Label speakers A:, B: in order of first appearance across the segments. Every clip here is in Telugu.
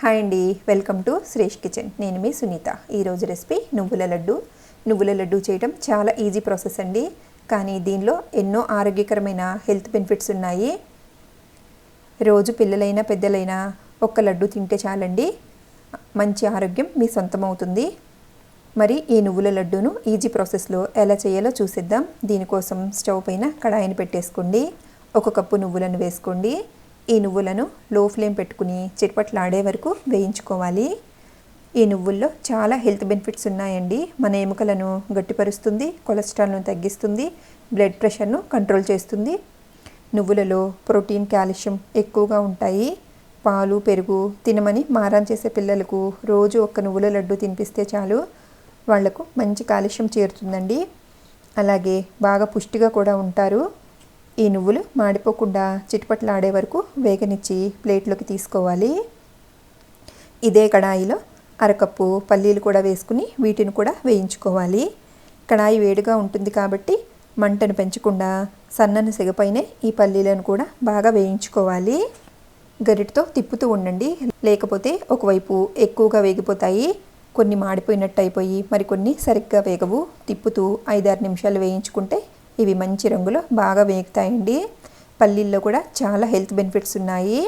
A: హాయ్ అండి. Welcome to Shresh kitchen. నేను మీ సునీత. ఈరోజు రెసిపీ నువ్వుల లడ్డు. నువ్వుల లడ్డు చేయడం చాలా ఈజీ ప్రాసెస్ అండి. కానీ దీనిలో ఎన్నో ఆరోగ్యకరమైన హెల్త్ బెనిఫిట్స్ ఉన్నాయి. రోజు పిల్లలైనా పెద్దలైనా ఒక్క లడ్డు తింటే చాలండి. మంచి ఆరోగ్యం మీ సొంతం అవుతుంది. మరి ఈ నువ్వుల లడ్డూను ఈజీ ప్రాసెస్లో ఎలా చేయాలో చూసిద్దాం. దీనికోసం స్టవ్ పైన కడాయిని పెట్టేసుకోండి. ఒక కప్పు నువ్వులను వేసుకోండి. ఈ నువ్వులను లో ఫ్లేమ్ పెట్టుకుని చిట్పట్లాడే వరకు వేయించుకోవాలి. ఈ నువ్వుల్లో చాలా హెల్త్ బెనిఫిట్స్ ఉన్నాయండి. మన ఎముకలను గట్టిపరుస్తుంది కొలెస్ట్రాల్ను తగ్గిస్తుంది బ్లడ్ ప్రెషర్ను కంట్రోల్ చేస్తుంది. నువ్వులలో ప్రోటీన్ కాల్షియం ఎక్కువగా ఉంటాయి. పాలు పెరుగు తినమని మారం చేసే పిల్లలకు రోజు ఒక్క నువ్వుల లడ్డు తినిపిస్తే చాలు. వాళ్ళకు మంచి కాలుష్యం చేరుతుందండి. అలాగే బాగా పుష్టిగా కూడా ఉంటారు. ఈ నువ్వులు మాడిపోకుండా చిట్పట్లాడే వరకు వేగనిచ్చి ప్లేట్లోకి తీసుకోవాలి. ఇదే కడాయిలో అరకప్పు పల్లీలు కూడా వేసుకుని వీటిని కూడా వేయించుకోవాలి. కడాయి వేడిగా ఉంటుంది కాబట్టి మంటను పెంచకుండా సన్నని సెగపైనే ఈ పల్లీలను కూడా బాగా వేయించుకోవాలి. గరిటతో తిప్పుతూ ఉండండి. లేకపోతే ఒకవైపు ఎక్కువగా వేగిపోతాయి. కొన్ని మాడిపోయినట్టు అయిపోయి మరికొన్ని సరిగ్గా వేగవు. తిప్పుతూ ఐదారు నిమిషాలు వేయించుకుంటే ఇవి మంచి రంగులో బాగా వేగుతాయండి. పల్లీల్లో కూడా చాలా హెల్త్ బెనిఫిట్స్ ఉన్నాయి.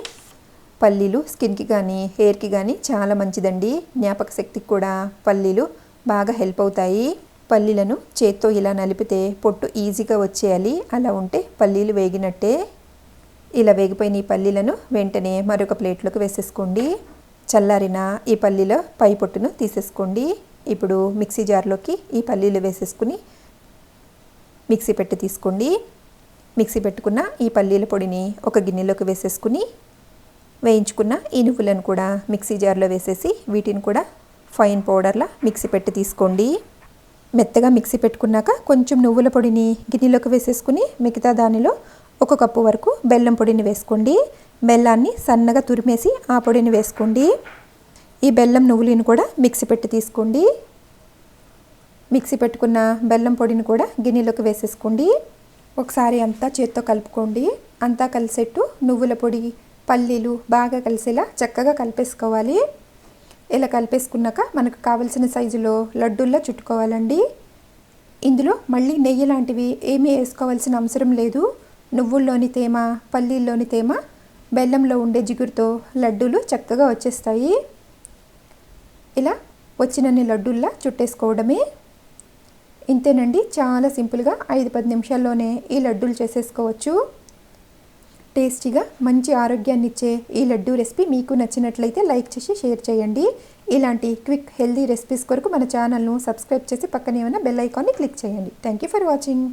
A: పల్లీలు స్కిన్కి కానీ హెయిర్కి కానీ చాలా మంచిదండి. జ్ఞాపక శక్తికి కూడా పల్లీలు బాగా హెల్ప్ అవుతాయి. పల్లీలను చేత్తో ఇలా నలిపితే పొట్టు ఈజీగా వచ్చేయాలి. అలా ఉంటే పల్లీలు వేగినట్టే. ఇలా వేగిపోయిన ఈ పల్లీలను వెంటనే మరొక ప్లేట్లోకి వేసేసుకోండి. చల్లారిన ఈ పల్లీల పై పొట్టును తీసేసుకోండి. ఇప్పుడు మిక్సీ జార్లోకి ఈ పల్లీలు వేసేసుకుని మిక్సీ పెట్టి తీసుకోండి. మిక్సీ పెట్టుకున్న ఈ పల్లీల పొడిని ఒక గిన్నెలోకి వేసేసుకుని వేయించుకున్న ఈ నువ్వులను కూడా మిక్సీ జార్లో వేసేసి వీటిని కూడా ఫైన్ పౌడర్లా మిక్సీ పెట్టి తీసుకోండి. మెత్తగా మిక్సీ పెట్టుకున్నాక కొంచెం నువ్వుల పొడిని గిన్నెలోకి వేసేసుకుని మిగతా దానిలో ఒక కప్పు వరకు బెల్లం పొడిని వేసుకోండి. బెల్లాన్ని సన్నగా తురిమేసి ఆ పొడిని వేసుకోండి. ఈ బెల్లం నువ్వులను కూడా మిక్సీ పెట్టి తీసుకోండి. మిక్సీ పెట్టుకున్న బెల్లం పొడిని కూడా గిన్నెలోకి వేసేసుకోండి. ఒకసారి అంతా చేత్తో కలుపుకోండి. అంతా కలిసేట్టు నువ్వుల పొడి పల్లీలు బాగా కలిసేలా చక్కగా కలిపేసుకోవాలి. ఇలా కలిపేసుకున్నాక మనకు కావలసిన సైజులో లడ్డూల్లో చుట్టుకోవాలండి. ఇందులో మళ్ళీ నెయ్యి లాంటివి ఏమీ వేసుకోవాల్సిన అవసరం లేదు. నువ్వుల్లోని తేమ పల్లీల్లోని తేమ బెల్లంలో ఉండే జిగురుతో లడ్డూలు చక్కగా వచ్చేస్తాయి. ఇలా వచ్చినన్ని లడ్డూల్లా చుట్టేసుకోవడమే. ఇంతేనండి. చాలా సింపుల్గా ఐదు పది నిమిషాల్లోనే ఈ లడ్డూలు చేసేసుకోవచ్చు. టేస్టీగా మంచి ఆరోగ్యాన్ని ఇచ్చే ఈ లడ్డూ రెసిపీ మీకు నచ్చినట్లయితే లైక్ చేసి షేర్ చేయండి. ఇలాంటి క్విక్ హెల్దీ రెసిపీస్ కొరకు మన ఛానల్ను సబ్స్క్రైబ్ చేసి పక్కనే ఉన్న బెల్ ఐకాన్ని క్లిక్ చేయండి. Thank you for watching.